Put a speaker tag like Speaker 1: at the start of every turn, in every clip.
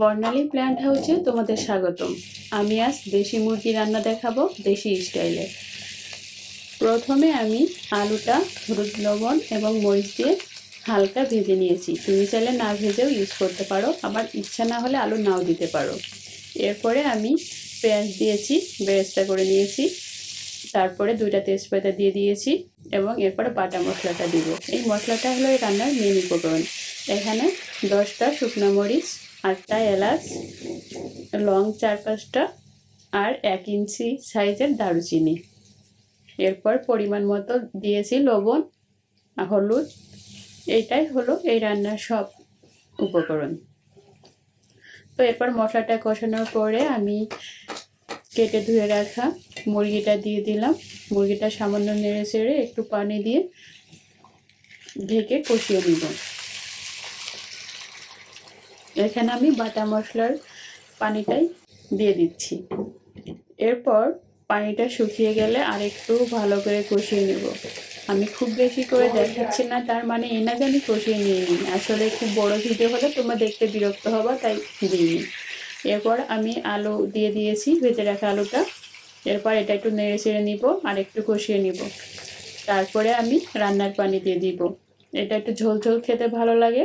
Speaker 1: বর্ণালী plant হাউসে তোমাদের স্বাগতম। আমি আজ দেশি মুরগি রান্না দেখাবো দেশি স্টাইলে প্রথমে আমি আলুটা, হলুদ লবণ এবং মরিচ দিয়ে হালকা ভেজে নিয়েছি। তুমি চাইলে না ভেজেও ইউজ করতে পারো, আবার ইচ্ছা না হলে আলু নাও দিতে পারো। এরপরে আমি পেঁয়াজ দিয়েছি, বেরেস্তা করে নিয়েছি। তারপরে দুইটা তেজপাতা দিয়ে দিয়েছি এবং এরপরে বাটা মশলাটা দিব। এই মশলাটা হলো এই রান্নার মেন উপকরণ। এখানে দশটা শুকনো মরিচ আটটা এলাচ, লং চার পাঁচটা আর এক ইঞ্চি সাইজের দারুচিনি। এরপর পরিমাণ মতো দিয়েছি লবণ হলুদ। এইটাই হলো এই রান্নার সব উপকরণ। তো এরপর মশলাটা কষানোর পরে আমি কেটে ধুয়ে রাখা মুরগিটা দিয়ে দিলাম। মুরগিটা সামান্য নেড়ে চেড়ে একটু পানি দিয়ে ঢেকে কষিয়ে নিব। এখানে আমি বাটা মশলার পানিটাই দিয়ে দিচ্ছি। এরপর পানিটা শুকিয়ে গেলে আর একটু ভালো করে কষিয়ে নেব। আমি খুব বেশি করে দেখাচ্ছি না, তার মানে এই না আমি কষিয়ে নিয়ে নিই আসলে খুব বড় ভিডিও হলে তোমরা দেখতে বিরক্ত হবা, তাই দিইনি। এরপর আমি আলু দিয়ে দিয়েছি, ভেজে রাখা আলুটা। এরপর এটা একটু নেড়ে চেড়ে নিব আর একটু কষিয়ে নিব। তারপরে আমি রান্নার পানি দিয়ে দিব। এটা একটু ঝোল ঝোল খেতে ভালো লাগে।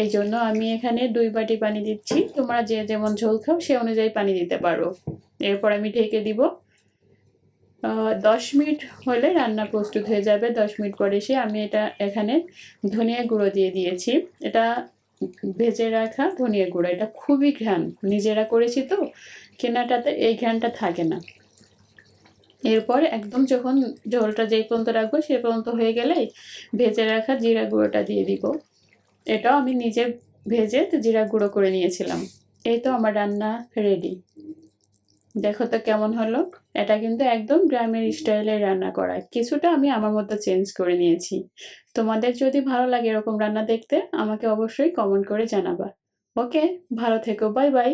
Speaker 1: এই জন্য আমি এখানে দুই বাটি পানি দিচ্ছি। তোমরা যে যেমন ঝোল খাও সে অনুযায়ী পানি দিতে পারো। এরপর আমি ঢেকে দিব। দশ মিনিট হলে রান্না প্রস্তুত হয়ে যাবে। দশ মিনিট পরে এসে আমি এটা এখানে ধনিয়া গুঁড়ো দিয়ে দিয়েছি। এটা ভেজে রাখা ধনিয়া গুঁড়ো। এটা খুবই ঘ্রাণ। নিজেরা করেছি তো, কেনাটাতে এই ঘ্রাণটা থাকে না। এরপর একদম যখন ঝোলটা যেই পর্যন্ত রাখব সেই পর্যন্ত হয়ে গেলেই ভেজে রাখা জিরা গুঁড়োটা দিয়ে দিব। এটাও আমি নিজে ভেজে জিরা গুঁড়ো করে নিয়েছিলাম। এই তো আমার রান্না রেডি দেখো তো কেমন হলো। এটা কিন্তু একদম গ্রামের স্টাইলে রান্না করা। কিছুটা আমি আমার মতো চেঞ্জ করে নিয়েছি। তোমাদের যদি ভালো লাগে এরকম রান্না দেখতে, আমাকে অবশ্যই কমেন্ট করে জানাবা। ওকে ভালো থেকো বাই বাই